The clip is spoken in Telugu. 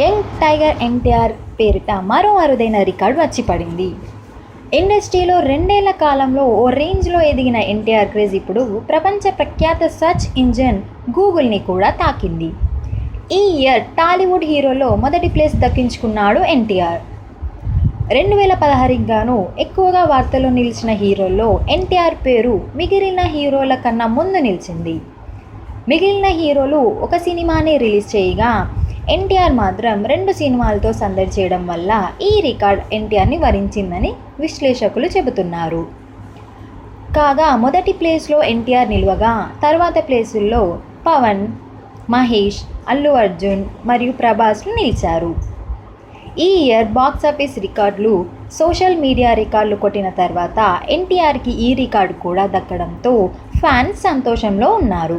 యంగ్ టైగర్ ఎన్టీఆర్ పేరిట మరో అరుదైన రికార్డ్ వచ్చి పడింది ఇండస్ట్రీలో రెండేళ్ళ కాలంలో ఓ రేంజ్లో ఎదిగిన ఎన్టీఆర్ క్రేజ్ ఇప్పుడు ప్రపంచ ప్రఖ్యాత సర్చ్ ఇంజిన్ గూగుల్ని కూడా తాకింది. ఈ ఇయర్ టాలీవుడ్ హీరోలో మొదటి ప్లేస్ దక్కించుకున్నాడు ఎన్టీఆర్. రెండు వేల పదహారుకి గాను ఎక్కువగా వార్తల్లో నిలిచిన హీరోల్లో ఎన్టీఆర్ పేరు మిగిలిన హీరోల కన్నా ముందు నిలిచింది. మిగిలిన హీరోలు ఒక సినిమాని రిలీజ్ చేయగా ఎన్టీఆర్ మాత్రం రెండు సినిమాలతో సందడి చేయడం వల్ల ఈ రికార్డ్ ఎన్టీఆర్ని వరించిందని విశ్లేషకులు చెబుతున్నారు. కాగా మొదటి ప్లేస్లో ఎన్టీఆర్ నిలువగా తర్వాత ప్లేసుల్లో పవన్ మహేష్ అల్లు అర్జున్ మరియు ప్రభాస్లు నిలిచారు. ఈ ఇయర్ బాక్స్ ఆఫీస్ రికార్డులు సోషల్ మీడియా రికార్డులు కొట్టిన తర్వాత ఎన్టీఆర్కి ఈ రికార్డు కూడా దక్కడంతో ఫ్యాన్స్ సంతోషంలో ఉన్నారు.